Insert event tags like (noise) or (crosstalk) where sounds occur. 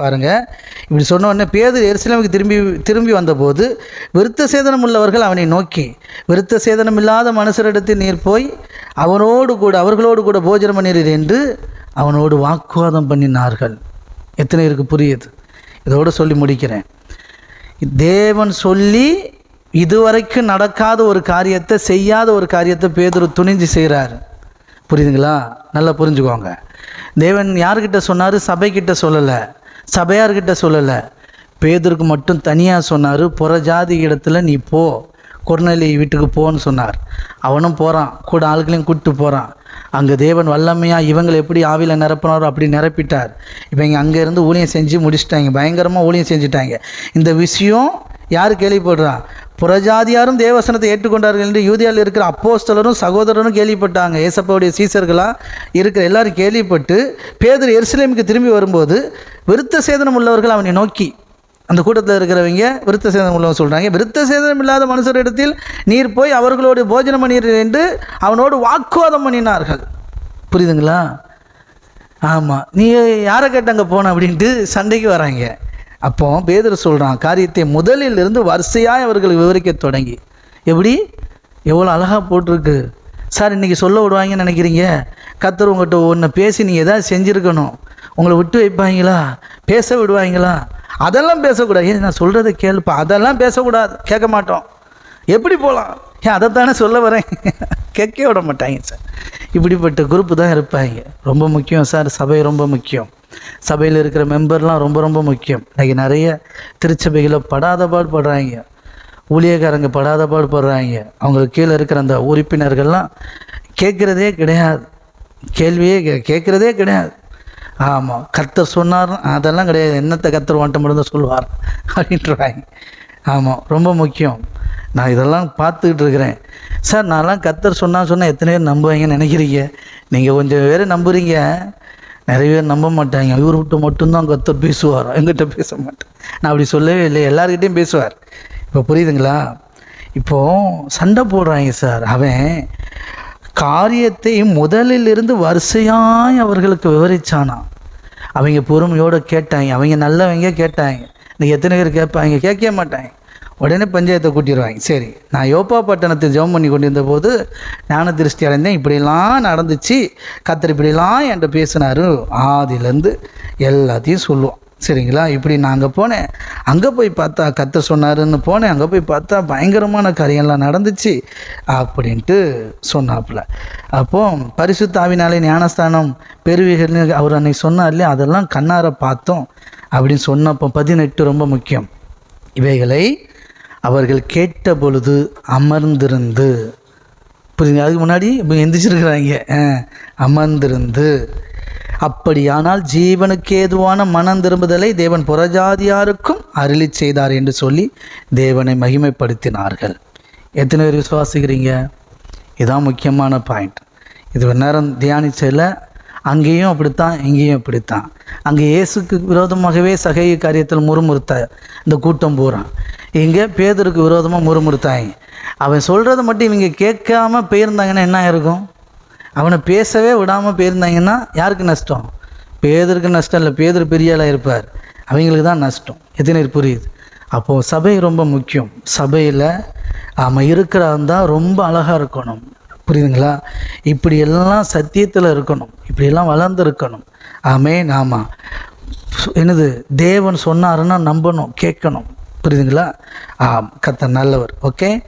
பாருங்கள் இப்படி சொன்ன உடனே பேதர் எருசலேமுக்கு திரும்பி திரும்பி வந்தபோது விருத்த சேதனம் உள்ளவர்கள் அவனை நோக்கி விருத்த சேதனம் இல்லாத மனுஷரிடத்தில் நீர் போய் அவனோடு கூட அவர்களோடு கூட போஜனம் பண்ணிறீர் என்று அவனோடு வாக்குவாதம் பண்ணினார்கள். எத்தனை இருக்கு புரியுது? இதோடு சொல்லி முடிக்கிறேன். தேவன் சொல்லி இதுவரைக்கும் நடக்காத ஒரு காரியத்தை செய்யாத ஒரு காரியத்தை பேதுரு துணிஞ்சு செய்கிறார் புரியுதுங்களா? நல்லா புரிஞ்சுக்கோங்க. தேவன் யார்கிட்ட சொன்னார்? சபைக்கிட்ட சொல்லலை. சபையார்கிட்ட சொல்லலை. பேதருக்கு மட்டும் தனியாக சொன்னார் புற ஜாதி இடத்துல நீ போ. கொர்நேலி வீட்டுக்கு போன்னு சொன்னார். அவனும் போகிறான் கூட ஆளுகளையும் கூப்பிட்டு போகிறான் அங்கே தேவன் வல்லமையாக இவங்களை எப்படி ஆவியில் நிரப்பினாரோ அப்படி நிரப்பிட்டார். இப்போ இங்கே அங்கேருந்து ஊழியம் செஞ்சு முடிச்சிட்டாங்க. பயங்கரமாக ஊழியம் செஞ்சுட்டாங்க. இந்த விஷயம் யார் கேள்விப்படுறா? புறஜாதியாரும் தேவசனத்தை ஏற்றுக்கொண்டார்கள் என்று யூதியாவில் இருக்கிற அப்போஸ்தலரும் சகோதரரும் கேள்விப்பட்டாங்க. ஏசப்பாவுடைய சீசர்களாக இருக்கிற எல்லாரும் கேள்விப்பட்டு பேதர் எருசலேமுக்கு திரும்பி வரும்போது விருத்த சேதனம் உள்ளவர்கள் அவனை நோக்கி அந்த கூட்டத்தில் இருக்கிறவங்க விருத்த சேதனம் உள்ளவங்க சொல்கிறாங்க விருத்த சேதனம் இல்லாத மனுஷரிடத்தில் நீர் போய் அவர்களோடு போஜனம் பண்ணீர்கள் என்று அவனோடு வாக்குவாதம் பண்ணினார்கள். புரியுதுங்களா? ஆமாம் நீ யாரை கேட்டாங்க போன அப்படின்ட்டு சண்டைக்கு வராங்க. அப்போ பேதர் சொல்கிறான் காரியத்தை முதலில் இருந்து வரிசையாக அவர்களுக்கு விவரிக்க தொடங்கி. எப்படி? எவ்வளோ அழகாக போட்டிருக்கு. சார் இன்றைக்கி சொல்ல விடுவாங்கன்னு நினைக்கிறீங்க. கத்தர் உங்கள்கிட்ட ஒன்று பேசி நீங்கள் எதாவது செஞ்சுருக்கணும். உங்களை விட்டு வைப்பாங்களா? பேச விடுவாங்களா? அதெல்லாம் பேசக்கூடாது. ஏன் நான் சொல்கிறத கேளுப்பா. அதெல்லாம் பேசக்கூடாது. கேட்க மாட்டோம். எப்படி போகலாம் ஏன் அதைத்தானே சொல்ல வரேன். (laughs) கேட்க விட மாட்டாங்க சார். இப்படிப்பட்ட குரூப்பு தான் இருப்பாங்க. ரொம்ப முக்கியம் சார். சபை ரொம்ப முக்கியம். சபையில் இருக்கிற மெம்பர்லாம் ரொம்ப ரொம்ப முக்கியம். இன்றைக்கி நிறைய திருச்சபைகளை படாத பாடு படுறாங்க. ஊழியக்காரங்க படாத பாடு படுறாங்க. அவங்களுக்கு கீழே இருக்கிற அந்த உறுப்பினர்கள்லாம் கேட்குறதே கிடையாது. கேள்வியே கே கேட்குறதே கிடையாது. ஆமாம் கத்தர் சொன்னார் அதெல்லாம் கிடையாது. என்னத்தை கத்தர் வாண்ட மட்டும் சொல்லுவார் அப்படின்றாங்க. ஆமாம் ரொம்ப முக்கியம். நான் இதெல்லாம் பார்த்துக்கிட்டு இருக்கிறேன். சார் நான்லாம் கத்தர் சொன்னால் சொன்னால் எத்தனை பேர் நம்புவீங்கன்னு நினைக்கிறீங்க. நீங்கள் கொஞ்சம் பேர் நம்புகிறீங்க நிறைய பேர் நம்ப மாட்டாங்க. இவர் விட்டு மட்டும்தான் கத்தர் பேசுவார்? எங்கிட்ட பேச மாட்டேன் நான் அப்படி சொல்லவே இல்லை. எல்லாருக்கிட்டையும் பேசுவார். இப்போ புரியுதுங்களா? இப்போது சண்டை போடுறாங்க சார். அவன் காரியத்தை முதலில் இருந்து வரிசையாய் அவர்களுக்கு விவரித்தானா அவங்க பொறுமையோடு கேட்டாங்க. அவங்க நல்லவங்க கேட்டாங்க. நீ எத்தனை பேர் கேட்பாங்க? கேட்கவே மாட்டாங்க. உடனே பஞ்சாயத்தை கூட்டிடுவாங்க. சரி நான் யோப்பா பட்டணத்தை ஜெபம் பண்ணி கொண்டிருந்த போது ஞான திருஷ்டி அடைந்தேன். இப்படிலாம் நடந்துச்சு. கத்தர் இப்படிலாம் என்கிட்ட பேசினாரு. ஆதிலேருந்து எல்லாத்தையும் சொல்லுவோம் சரிங்களா? இப்படி நான் அங்கே போனேன். அங்கே போய் பார்த்தா கத்த சொன்னாருன்னு போனேன். அங்கே போய் பார்த்தா பயங்கரமான காரியம்லாம் நடந்துச்சு அப்படின்ட்டு சொன்னாப்புல. அப்போ பரிசுத்தாவினாலே ஞானஸ்தானம் பெருவிகள்னு அவர் அன்னைக்கு சொன்னார் இல்லையா? அதெல்லாம் கண்ணார பார்த்தோம் அப்படின்னு சொன்னப்போ பதினெட்டு ரொம்ப முக்கியம். இவைகளை அவர்கள் கேட்ட பொழுது அமர்ந்திருந்து. புரியுங்க அதுக்கு முன்னாடி இப்போ எந்திரிச்சிருக்கிறாங்க. ஆ, அமர்ந்திருந்து. அப்படியானால் ஜீவனுக்கு ஏதுவான மனம் திரும்புதலை தேவன் புறஜாதியாருக்கும் அருளி செய்தார் என்று சொல்லி தேவனை மகிமைப்படுத்தினார்கள். எத்தனை பேர் விசுவாசிக்கிறீங்க? இதுதான் முக்கியமான பாயிண்ட் இது ஒரு நேரம் தியானிச்சதில் அங்கேயும் அப்படித்தான் இங்கேயும் அப்படித்தான். அங்கே இயேசுக்கு விரோதமாகவே சகை காரியத்தில் முறுமுறுத்த இந்த கூட்டம் பூரா. இங்கே பேதருக்கு விரோதமாக முறுமுறுத்தாங்க அவன் சொல்கிறத மட்டும் இவங்க கேட்காம போயிருந்தாங்கன்னா என்ன இருக்கும் அவனை பேசவே விடாமல் போயிருந்தாங்கன்னா யாருக்கு நஷ்டம்? பேதருக்கு நஷ்டம் இல்லை பேதர் பெரிய ஆளாக இருப்பார். அவங்களுக்கு தான் நஷ்டம். எத்தனை புரியுது? அப்போது சபை ரொம்ப முக்கியம். சபையில் அவன் இருக்கிறான் ரொம்ப அழகாக இருக்கணும். புரியுதுங்களா? இப்படி எல்லாம் சத்தியத்தில் இருக்கணும். இப்படியெல்லாம் வளர்ந்துருக்கணும். ஆமே. நாமா என்னது தேவன் சொன்னாருன்னா நம்பணும் கேட்கணும். புரியுதுங்களா? ஆ கத்த நல்லவர். ஓகே?